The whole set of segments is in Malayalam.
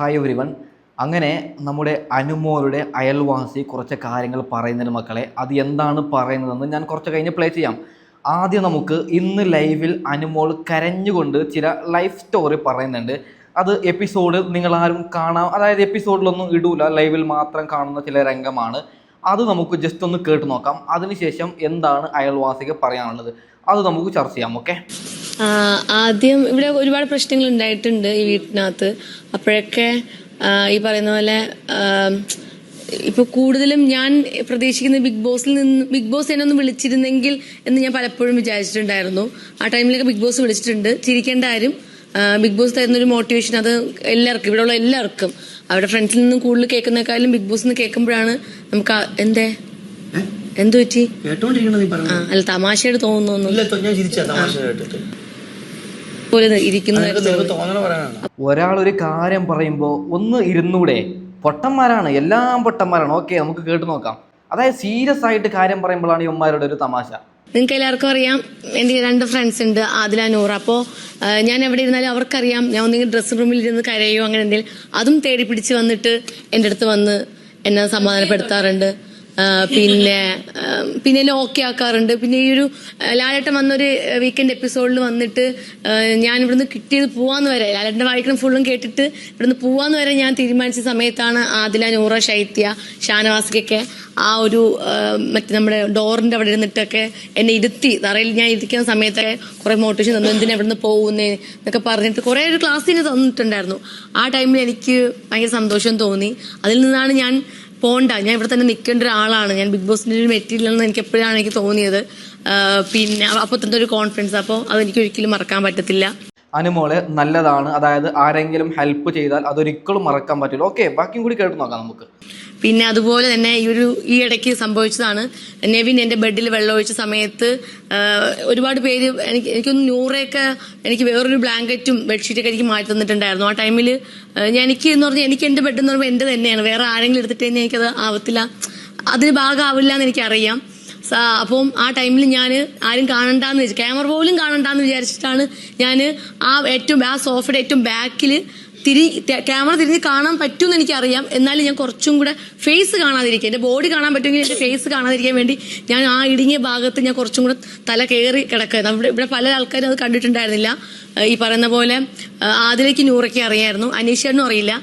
ഹായ് എവരി വൺ അങ്ങനെ നമ്മുടെ അനുമോരുടെ അയൽവാസി കുറച്ച് കാര്യങ്ങൾ പറയുന്നതിന് മക്കളെ. അത് എന്താണ് പറയുന്നതെന്ന് ഞാൻ കുറച്ച് കഴിഞ്ഞ് പ്ലേ ചെയ്യാം. ആദ്യം നമുക്ക് ഇന്ന് ലൈവിൽ അനുമോൾ കരഞ്ഞുകൊണ്ട് ചില ലൈഫ് സ്റ്റോറി പറയുന്നുണ്ട്. അത് എപ്പിസോഡ് നിങ്ങളാരും കാണാം അതായത് എപ്പിസോഡിലൊന്നും ഇടൂല. ലൈവിൽ മാത്രം കാണുന്ന ചില രംഗമാണ്. അത് നമുക്ക് ജസ്റ്റ് ഒന്ന് കേട്ട് നോക്കാം. അതിനുശേഷം എന്താണ് അയൽവാസിക്ക് പറയാനുള്ളത്? അത് നമുക്ക് ചർച്ച ചെയ്യാം ഓക്കെ ആദ്യം ഇവിടെ ഒരുപാട് പ്രശ്നങ്ങൾ ഉണ്ടായിട്ടുണ്ട് ഈ വീട്ടിനകത്ത്. അപ്പോഴൊക്കെ ഈ പറയുന്ന പോലെ ഇപ്പൊ കൂടുതലും ഞാൻ പ്രതീക്ഷിക്കുന്ന ബിഗ് ബോസിൽ നിന്ന് ബിഗ് ബോസ് എന്നെ ഒന്ന് വിളിച്ചിരുന്നെങ്കിൽ എന്ന് ഞാൻ പലപ്പോഴും വിചാരിച്ചിട്ടുണ്ടായിരുന്നു. ആ ടൈമിലൊക്കെ ബിഗ് ബോസ് വിളിച്ചിട്ടുണ്ട്. ചിരിക്കേണ്ട ആരും ബിഗ് ബോസ് തരുന്നൊരു മോട്ടിവേഷൻ അത് എല്ലാവർക്കും ഇവിടെയുള്ള എല്ലാവർക്കും. അവരുടെ ഫ്രണ്ട്സിൽ നിന്നും കൂടുതൽ കേൾക്കുന്നേക്കാളും ബിഗ് ബോസ് നിന്ന് കേൾക്കുമ്പോഴാണ് നമുക്ക് എന്തേ? എന്തു പറ്റി? അല്ല തമാശയായിട്ട് തോന്നുന്നു ഒരാൾ ഒരു കാര്യം പറയുമ്പോ ഒന്ന് ഇരുന്നൂടെ. പൊട്ടന്മാരാണ് എല്ലാം പൊട്ടന്മാരാണ്. ഓക്കെ നമുക്ക് കേട്ട് നോക്കാം. അതായത് സീരിയസ് ആയിട്ട് കാര്യം പറയുമ്പോഴാണ് ഇവന്മാരുടെ ഒരു തമാശ. നിങ്ങൾക്ക് എല്ലാവർക്കും അറിയാം എന്റെ രണ്ട് ഫ്രണ്ട്സ് ഉണ്ട് ആദില നൂറ്. അപ്പോൾ ഞാൻ എവിടെ ഇരുന്നാലും അവർക്കറിയാം ഞാൻ ഒന്നെങ്കിൽ ഡ്രസ്സിംഗ് റൂമിൽ ഇരുന്ന് കരയോ അങ്ങനെ എന്തെങ്കിലും. അതും തേടി പിടിച്ച് വന്നിട്ട് എന്റെ അടുത്ത് വന്ന് എന്നെ സമാധാനപ്പെടുത്താറുണ്ട്. പിന്നെ പിന്നെ എന്നെ ഓക്കെ ആക്കാറുണ്ട്. പിന്നെ ഈ ഒരു ലാലേട്ടൻ വന്നൊരു വീക്കെൻഡ് എപ്പിസോഡിൽ വന്നിട്ട് ഞാൻ ഇവിടുന്ന് കിട്ടിയത് പോവാന്ന് വരെ ലാലേട്ടന്റെ വായിക്കണം ഫുള്ളും കേട്ടിട്ട് ഇവിടുന്ന് പോവാന്ന് വരെ ഞാൻ തീരുമാനിച്ച സമയത്താണ് ആദില നൂറ ശൈത്യ ഷാനവാസിക്കൊക്കെ ആ ഒരു മറ്റേ നമ്മുടെ ഡോറിന്റെ അവിടെ ഇരുന്നിട്ടൊക്കെ എന്നെ ഇരുത്തി തറയിൽ ഞാൻ ഇരിക്കുന്ന സമയത്തൊക്കെ കുറെ മോട്ടിവേഷൻ തന്നു. എന്തിനാ ഇവിടുന്ന് പോകുന്നേ എന്നൊക്കെ പറഞ്ഞിട്ട് കുറെ ഒരു ക്ലാസ് തന്നെ തന്നിട്ടുണ്ടായിരുന്നു. ആ ടൈമിൽ എനിക്ക് ഭയങ്കര സന്തോഷം തോന്നി. അതിൽ നിന്നാണ് ഞാൻ പോണ്ട. ഞാൻ ഇവിടെ തന്നെ നിൽക്കേണ്ട ഒരാളാണ്. ഞാൻ ബിഗ് ബോസിന്റെ ഒരു മെറ്റീരിയൽ എന്ന് എനിക്ക് എപ്പോഴാണ് എനിക്ക് തോന്നിയത്. പിന്നെ അപ്പോൾ ഒരു കോൺഫിഡൻസ് അപ്പോൾ അതെനിക്ക് ഒരിക്കലും മറക്കാൻ പറ്റത്തില്ല. അനുമോൾ നല്ലതാണ്. അതായത് ആരെങ്കിലും ഹെൽപ്പ് ചെയ്താൽ അതൊരിക്കലും മറക്കാൻ പറ്റില്ല. ഓക്കെ ബാക്കിയും കൂടി കേട്ട് നോക്കാം നമുക്ക്. പിന്നെ അതുപോലെ തന്നെ ഈ ഒരു ഈ ഇടയ്ക്ക് സംഭവിച്ചതാണ്. നെവിൻ എന്റെ ബെഡിൽ വെള്ളമൊഴിച്ച സമയത്ത് ഒരുപാട് പേര് എനിക്ക് എനിക്കൊന്ന് ന്യൂറയൊക്കെ എനിക്ക് വേറൊരു ബ്ലാങ്കറ്റും ബെഡ്ഷീറ്റൊക്കെ എനിക്ക് മാറ്റി തന്നിട്ടുണ്ടായിരുന്നു. ആ ടൈമിൽ ഞാൻ എനിക്ക് എന്ന് പറഞ്ഞാൽ എനിക്ക് എന്റെ ബെഡ് എന്ന് പറയുമ്പോൾ എന്റെ തന്നെയാണ്. വേറെ ആരെങ്കിലും എടുത്തിട്ട് എനിക്കത് ആവത്തില്ല. അതിന് ഭാഗമാവില്ല എന്ന് എനിക്കറിയാം. അപ്പം ആ ടൈമിൽ ഞാൻ ആരും കാണണ്ടെന്ന് വിചാരിച്ചു ക്യാമറ പോലും കാണണ്ടെന്ന് വിചാരിച്ചിട്ടാണ് ഞാൻ ആ ഏറ്റവും ആ സോഫയുടെ ഏറ്റവും ബാക്കിൽ തിരി ക്യാമറ തിരിഞ്ഞ് കാണാൻ പറ്റുമെന്ന് എനിക്കറിയാം. എന്നാലും ഞാൻ കുറച്ചും കൂടെ ഫേസ് കാണാതിരിക്കുക. എന്റെ ബോഡി കാണാൻ പറ്റുമെങ്കിൽ എന്റെ ഫേസ് കാണാതിരിക്കാൻ വേണ്ടി ഞാൻ ആ ഇടുങ്ങിയ ഭാഗത്ത് ഞാൻ കുറച്ചും കൂടെ തല കയറി കിടക്കുക ഇവിടെ ഇവിടെ പല ആൾക്കാരും അത് കണ്ടിട്ടുണ്ടായിരുന്നില്ല. ഈ പറയുന്ന പോലെ ആദിലേക്ക് നൂറയ്ക്ക് അറിയായിരുന്നു. അനീഷേട്ടനും അറിയില്ല.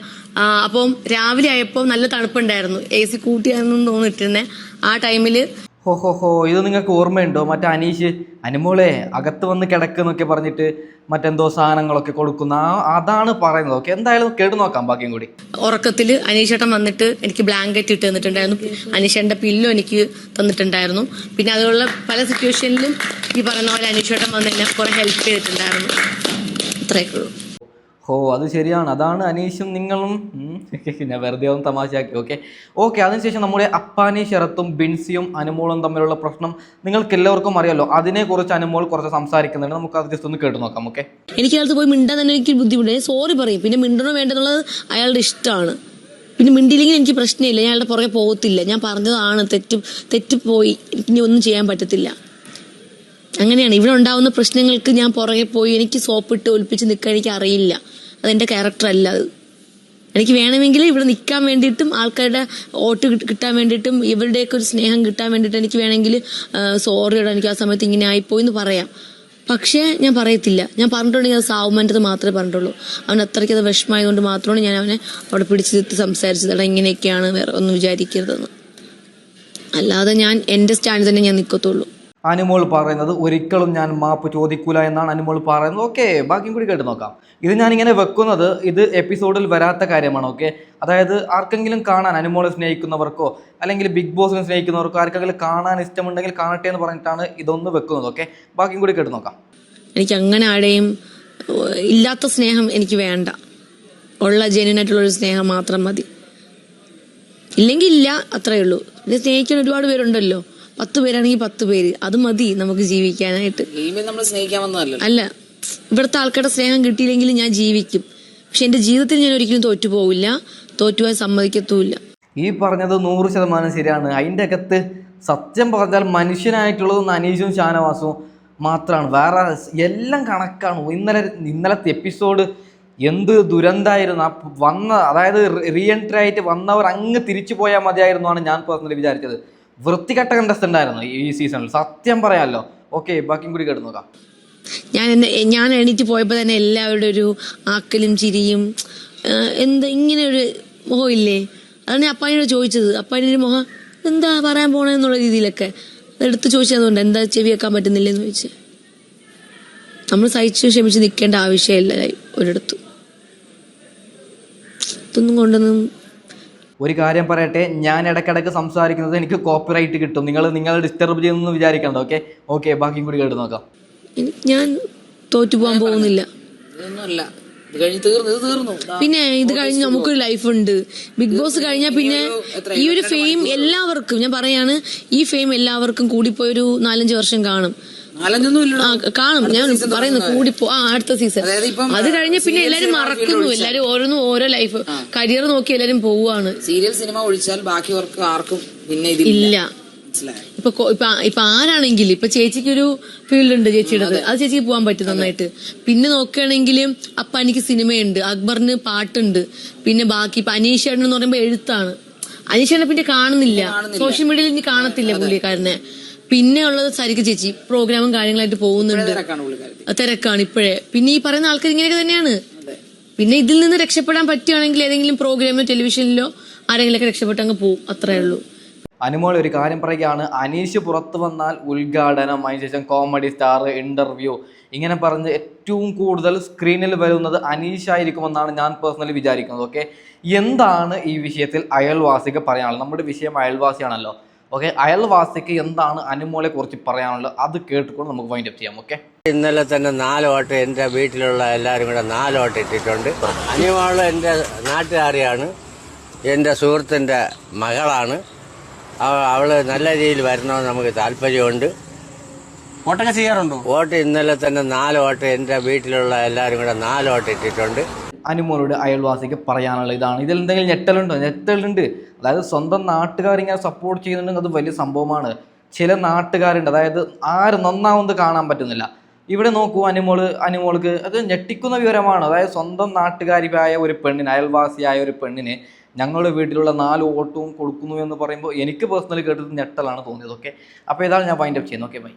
അപ്പം രാവിലെ ആയപ്പോൾ നല്ല തണുപ്പുണ്ടായിരുന്നു. എ സി കൂട്ടിയാണെന്ന് തോന്നിട്ടിരുന്നേ ആ ടൈമിൽ ഹോ ഹോ ഹോ ഇത് നിങ്ങൾക്ക് ഓർമ്മയുണ്ടോ? മറ്റേ അനീഷ് അനുമോളെ അകത്ത് വന്ന് കിടക്കുന്നൊക്കെ പറഞ്ഞിട്ട് മറ്റെന്തോ സാധനങ്ങളൊക്കെ കൊടുക്കുന്ന അതാണ് പറയുന്നത്. ഓക്കെ എന്തായാലും കേട്ടു നോക്കാം ബാക്കിയും കൂടി. ഉറക്കത്തിൽ അനീഷേട്ടൻ വന്നിട്ട് എനിക്ക് ബ്ലാങ്കറ്റ് ഇട്ട് തന്നിട്ടുണ്ടായിരുന്നു. അനീഷേട്ടന്റെ പില്ലോ എനിക്ക് തന്നിട്ടുണ്ടായിരുന്നു. പിന്നെ അതുള്ള പല സിറ്റുവേഷനിലും ഈ പറയുന്ന പോലെ അനീഷേട്ടൻ വന്ന് എന്നെ കുറെ ഹെൽപ്പ് ചെയ്തിട്ടുണ്ടായിരുന്നു. അത്രയൊക്കെ ഉള്ളൂ. ഹോ അത് ശരിയാണ്. അതാണ് അനീഷും നിങ്ങളും. ഞാൻ വെറുതെ ഒന്ന് തമാശയാക്കി. ഓക്കെ. ഓക്കെ അതിനുശേഷം നമ്മുടെ അപ്പാനി ശരത്തും ബിൻസിയും അനുമോളും തമ്മിലുള്ള പ്രശ്നം നിങ്ങൾക്ക് എല്ലാവർക്കും അറിയാലോ. അതിനെക്കുറിച്ച് അനുമോൾ കുറച്ച് സംസാരിക്കുന്നുണ്ട്. നമുക്ക് അത് ജസ്റ്റ് ഒന്ന് കേട്ട് നോക്കാം. ഓക്കെ. എനിക്ക് അയാൾക്ക് പോയി മിണ്ടാൻ തന്നെ എനിക്ക് ബുദ്ധിമുട്ട്. സോറി പറയും. പിന്നെ മിണ്ടണോ വേണ്ടെന്നുള്ളത് അയാളുടെ ഇഷ്ടമാണ്. പിന്നെ മിണ്ടില്ലെങ്കിൽ എനിക്ക് പ്രശ്നമില്ല. ഞാൻ അയാളുടെ പുറകെ പോകത്തില്ല. ഞാൻ പറഞ്ഞതാണ് തെറ്റ് തെറ്റിപ്പോയി എനിക്ക് ഇനി ഒന്നും ചെയ്യാൻ പറ്റത്തില്ല. അങ്ങനെയാണ്. ഇവിടെ ഉണ്ടാവുന്ന പ്രശ്നങ്ങൾക്ക് ഞാൻ പുറകെ പോയി എനിക്ക് സോപ്പിട്ട് ഒലിപ്പിച്ച് നിൽക്കാൻ എനിക്ക് അറിയില്ല. അതെന്റെ ക്യാരക്ടർ അല്ല അത്. എനിക്ക് വേണമെങ്കിൽ ഇവിടെ നിൽക്കാൻ വേണ്ടിയിട്ടും ആൾക്കാരുടെ വോട്ട് കിട്ടാൻ വേണ്ടിയിട്ടും ഇവരുടെയൊക്കെ ഒരു സ്നേഹം കിട്ടാൻ വേണ്ടിയിട്ട് എനിക്ക് വേണമെങ്കിൽ സോറിയോടെ എനിക്ക് ആ സമയത്ത് ഇങ്ങനെ ആയിപ്പോയി എന്ന് പറയാം. പക്ഷേ ഞാൻ പറയത്തില്ല. ഞാൻ പറഞ്ഞിട്ടുണ്ടെങ്കിൽ അത് സാവുമാന്റെ മാത്രമേ പറഞ്ഞിട്ടുള്ളൂ. അവൻ അത്രയ്ക്ക് അത് വിഷമമായതുകൊണ്ട് മാത്രമാണ് ഞാൻ അവനെ അവിടെ പിടിച്ചു നിർത്തി സംസാരിച്ചത്. എടാ ഇങ്ങനെയൊക്കെയാണ് വേറെ ഒന്നും വിചാരിക്കരുതെന്ന്. അല്ലാതെ ഞാൻ എന്റെ സ്റ്റാൻഡിൽ തന്നെ ഞാൻ നിൽക്കത്തുള്ളൂ അനുമോൾ പറയുന്നത് ഒരിക്കലും ഞാൻ മാപ്പ് ചോദിക്കൂല എന്നാണ് അനുമോൾ പറയുന്നത്. ഓക്കെ ബാക്കിയും കൂടി കേട്ട് നോക്കാം. ഇത് ഞാനിങ്ങനെ വെക്കുന്നത് ഇത് എപ്പിസോഡിൽ വരാത്ത കാര്യമാണ് ഓക്കെ അതായത് ആർക്കെങ്കിലും കാണാൻ അനുമോളെ സ്നേഹിക്കുന്നവർക്കോ അല്ലെങ്കിൽ ബിഗ് ബോസിനെ സ്നേഹിക്കുന്നവർക്കോ ആർക്കെങ്കിലും കാണാൻ ഇഷ്ടമുണ്ടെങ്കിൽ കാണട്ടെ എന്ന് പറഞ്ഞിട്ടാണ് ഇതൊന്ന് വെക്കുന്നത് ഓക്കെ ബാക്കിയും കൂടി കേട്ട് നോക്കാം. എനിക്ക് അങ്ങനെ ആരെയും ഇല്ലാത്ത സ്നേഹം എനിക്ക് വേണ്ട. ഉള്ള ജെന്യൂൻ ആയിട്ടുള്ള ഒരു സ്നേഹം മാത്രം മതി. ഇല്ലെങ്കിൽ ഇല്ല അത്രയേ ഉള്ളൂ. സ്നേഹിക്കാൻ ഒരുപാട് പേരുണ്ടല്ലോ. പത്ത് പേരാണെങ്കിൽ പത്ത് പേര്. അത് മതി നമുക്ക് ജീവിക്കാനായിട്ട്. നമ്മൾ സ്നേഹിക്കാൻ വന്നതല്ലോ അല്ല ഇവിടുത്തെ ആൾക്കാരുടെ സ്നേഹം കിട്ടിയില്ലെങ്കിൽ ഞാൻ ജീവിക്കും. പക്ഷെ എന്റെ ജീവിതത്തിൽ ഞാൻ ഒരിക്കലും തോറ്റു പോവില്ല. സമ്മതിക്കത്തുമില്ല. ഈ പറഞ്ഞത് നൂറ് ശതമാനം ശരിയാണ്. അതിന്റെ അകത്ത് സത്യം പറഞ്ഞാൽ മനുഷ്യനായിട്ടുള്ളത് അനീഷും ഷാനവാസും മാത്രമാണ്. വേറെ എല്ലാം കണക്കാണ്. ഇന്നലെ ഇന്നലത്തെ എപ്പിസോഡ് എന്ത് ദുരന്തമായിരുന്നു ആ വന്ന അതായത് റീ എൻട്രി ആയിട്ട് വന്നവർ അങ്ങ് തിരിച്ചു പോയാൽ മതിയായിരുന്നു ആണ് ഞാൻ പേഴ്സണലി വിചാരിച്ചത്. വൃത്തികെട്ട കണ്ടസ്റ്റന്റ് ആയിരുന്നു ഈ സീസണിൽ സത്യം പറയാമല്ലോ ഓക്കെ ബാക്കിയും കൂടി കേട്ട് നോക്കാം. ഞാൻ ഞാൻ എണീറ്റ് പോയപ്പോൾ തന്നെ എല്ലാവരുടെ ഒരു ആക്കലും ചിരിയും എന്താ ഇങ്ങനെ ഒരു മുഖം ഇല്ലേ? അതാണ് ഞാൻ അപ്പാനോട് ചോദിച്ചത്. അപ്പാന്റെ ഒരു മുഖം എന്താ പറയാൻ പോണെന്നുള്ള രീതിയിലൊക്കെ എടുത്ത് ചോദിച്ചതുകൊണ്ട് എന്താ ചെവി വെക്കാൻ പറ്റുന്നില്ലെന്ന് ചോദിച്ചു. നമ്മൾ സഹിച്ചു ക്ഷമിച്ച് നിൽക്കേണ്ട ആവശ്യമില്ല ഒരിടത്തും. ഇതൊന്നും കൊണ്ടൊന്നും ഒരു കാര്യം പറയട്ടെ ഞാൻ ഇടയ്ക്കിടയ്ക്ക് സംസാരിക്കുന്നത് എനിക്ക് കോപ്പിറൈറ്റ് കിട്ടും. നിങ്ങൾ നിങ്ങൾ ഡിസ്റ്റർബ് ചെയ്യുന്നു വിചാരിക്കണ്ട ഓക്കെ ഓക്കെ ബാക്കിയും കൂടി കേട്ട് നോക്കാം. ഞാൻ തോറ്റു പോകാൻ പോകുന്നില്ല. ഇതൊന്നും ഇത് കഴിഞ്ഞ് തീർന്നു ഇത് തീർന്നു. പിന്നെ ഇത് കഴിഞ്ഞ് നമുക്കൊരു ലൈഫ് ഉണ്ട്. ബിഗ് ബോസ് കഴിഞ്ഞാൽ പിന്നെ ഈ ഒരു ഫെയിം എല്ലാവർക്കും ഞാൻ പറയാണ് ഈ ഫെയിം എല്ലാവർക്കും കൂടിപ്പോയൊരു നാലഞ്ച് വർഷം കാണും. കാണും. ഞാൻ പറയുന്നു കൂടി ആ അടുത്ത സീസൺ അത് കഴിഞ്ഞ് പിന്നെ എല്ലാരും മറക്കുന്നു. എല്ലാരും ഓരോന്നും ഓരോ ലൈഫ് കരിയർ നോക്കി എല്ലാരും പോവാണ് സീരിയൽ സിനിമ ഒഴിച്ചാൽ ബാക്കി ആർക്കും പിന്നെ ഇല്ല. ഇപ്പൊ ഇപ്പൊ ആരാണെങ്കിൽ ഇപ്പൊ ആരാണെങ്കിലും ഇപ്പൊ ചേച്ചിക്ക് ഒരു ഫീൽഡ് ഉണ്ട് ചേച്ചിയുടെ അത്. ചേച്ചിക്ക് പോകാൻ പറ്റും നന്നായിട്ട്. പിന്നെ നോക്കുകയാണെങ്കിൽ അപ്പനിക്ക് സിനിമയുണ്ട്. അക്ബറിന് പാട്ടുണ്ട്. പിന്നെ ബാക്കി ഇപ്പൊ അനീഷേട്ടൻ എന്ന് പറയുമ്പോ എഴുത്താണ്. അനീഷേട്ടനെ പിന്നെ കാണുന്നില്ല. സോഷ്യൽ മീഡിയയിൽ ഇനി കാണത്തില്ല പുള്ളിക്കാരനെ. പിന്നെ ഉള്ളത് സരിക്ക് ചേച്ചി. പ്രോഗ്രാമും കാര്യങ്ങളായിട്ട് പോകുന്നുണ്ട്. തിരക്കാണ് ഇപ്പോഴേ. പിന്നെ ഈ പറയുന്ന ആൾക്കാർ ഇങ്ങനെയൊക്കെ തന്നെയാണ്. പിന്നെ ഇതിൽ നിന്ന് രക്ഷപ്പെടാൻ പറ്റുകയാണെങ്കിൽ ഏതെങ്കിലും പ്രോഗ്രാമോ ടെലിവിഷനിലോ ആരെങ്കിലൊക്കെ രക്ഷപ്പെട്ട് അങ്ങ് പോകും അത്രേ ഉള്ളൂ. അനുമോൾ ഒരു കാര്യം പറയുകയാണ്. അനീഷ് പുറത്തു വന്നാൽ ഉദ്ഘാടനം. അതിനുശേഷം കോമഡി സ്റ്റാർ ഇന്റർവ്യൂ. ഇങ്ങനെ പറഞ്ഞ് ഏറ്റവും കൂടുതൽ സ്ക്രീനിൽ വരുന്നത് അനീഷ് ആയിരിക്കുമെന്നാണ് ഞാൻ പേഴ്സണലി വിചാരിക്കുന്നത്. ഓക്കെ? എന്താണ് ഈ വിഷയത്തിൽ അയൽവാസിക്ക് പറയാനുള്ളത്? നമ്മുടെ വിഷയം അയൽവാസിയാണല്ലോ. ഓക്കെ അയൽവാസിക്ക് എന്താണ് അനുമോളെ കുറിച്ച് പറയാനുള്ളത്? അത് കേട്ടുകൊണ്ട് നമുക്ക് വൈൻഡ് അപ്പ് ചെയ്യാം ഓക്കെ ഇന്നലെ തന്നെ നാലോട്ട് എന്റെ എന്റെ വീട്ടിലുള്ള എല്ലാവരും കൂടെ നാലോട്ട് ഇട്ടിട്ടുണ്ട്. അനുമോൾ എന്റെ നാട്ടുകാരിയാണ്. എന്റെ സുഹൃത്തിന്റെ മകളാണ്. അവ- അവൾ നല്ല രീതിയിൽ വരണമെന്ന് നമുക്ക് താല്പര്യമുണ്ട്. വോട്ടൊക്കെ ചെയ്യാറുണ്ടോ? വോട്ട് ഇന്നലെ തന്നെ നാല് വോട്ട് എന്റെ വീട്ടിലുള്ള എല്ലാവരും കൂടെ നാല് വോട്ട് ഇട്ടിട്ടുണ്ട്. അനുമോളോട് അയൽവാസിക്ക് പറയാനുള്ള ഇതാണ്. ഇതിൽ എന്തെങ്കിലും ഞെട്ടലുണ്ടോ? ഞെട്ടലുണ്ട്. അതായത് സ്വന്തം നാട്ടുകാരിങ്ങനെ സപ്പോർട്ട് ചെയ്യുന്നുണ്ടെങ്കിൽ അത് വലിയ സംഭവമാണ്. ചില നാട്ടുകാരുണ്ട്. അതായത് ആര് നന്നാവുന്നത് കാണാൻ പറ്റുന്നില്ല. ഇവിടെ നോക്കൂ അനുമോൾ അനുമോൾക്ക് അത് ഞെട്ടിക്കുന്ന വിവരമാണ്. അതായത് സ്വന്തം നാട്ടുകാരിയായ ഒരു പെണ്ണിന് അയൽവാസിയായ ഒരു പെണ്ണിന് ഞങ്ങളുടെ വീട്ടിലുള്ള നാല് ഓട്ടവും കൊടുക്കുന്നു എന്ന് പറയുമ്പോൾ എനിക്ക് പേഴ്സണലി കേട്ടത് ഞെട്ടലാണ് തോന്നിയത്. ഓക്കെ അപ്പോൾ ഇതാണ് ഞാൻ വൈൻഡപ്പ് ചെയ്യുന്നത്. Okay bye